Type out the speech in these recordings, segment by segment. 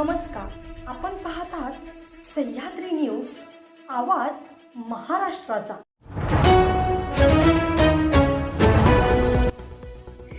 नमस्कार. आपण पाहत आहात सह्याद्री न्यूज आवाज महाराष्ट्राचा.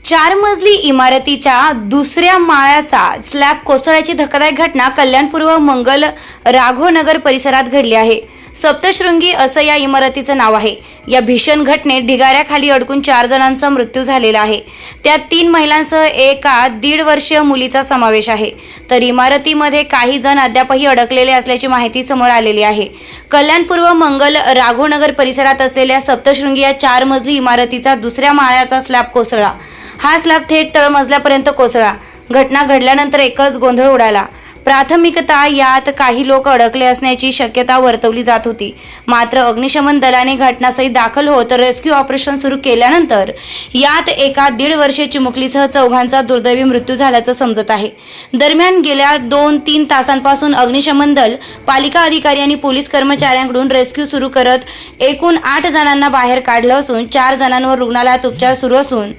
चार मजली इमारतीच्या दुसऱ्या माळ्याचा स्लॅब कोसळ्याची धक्कादायक घटना कल्याणपूर्व मंगल राघवनगर परिसरात घडली आहे. सप्तशृंगी असं या इमारतीचं नाव आहे. या भीषण घटनेत ढिगाऱ्याखाली अडकून चार जणांचा मृत्यू झालेला आहे. त्यात तीन महिलांसह एका दीड वर्षीय मुलीचा समावेश आहे. तर इमारतीमध्ये काही जण अद्यापही अडकलेले असल्याची माहिती समोर आलेली आहे. कल्याणपूर्व मंगल राघोनगर परिसरात असलेल्या सप्तशृंगी या चार मजली इमारतीचा दुसऱ्या माळ्याचा स्लॅब कोसळला. हा स्लॅब थेट तळमजल्यापर्यंत कोसळला. घटना घडल्यानंतर एकच गोंधळ उडाला. प्राथमिकता यात काही लोक अडकले असण्याची शक्यता वर्तवली जात होती. मात्र अग्निशमन दलाने घटनास्थळी दाखल होत रेस्क्यू ऑपरेशन सुरू केल्यानंतर यात एका दीड वर्षे चिमुकलीसह चौघांचा दुर्दैवी मृत्यू झाल्याचं समजत आहे. दरम्यान गेल्या दोन तीन तासांपासून अग्निशमन दल पालिका अधिकारी आणि पोलीस कर्मचाऱ्यांकडून रेस्क्यू सुरू करत एकूण आठ जणांना बाहेर काढलं असून चार जणांवर रुग्णालयात उपचार सुरू असून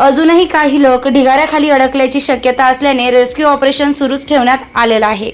अजूनही काही लोक ढिगाऱ्याखाली अडकल्याची शक्यता असल्याने रेस्क्यू ऑपरेशन सुरूच ठेवण्यात आलेलं आहे.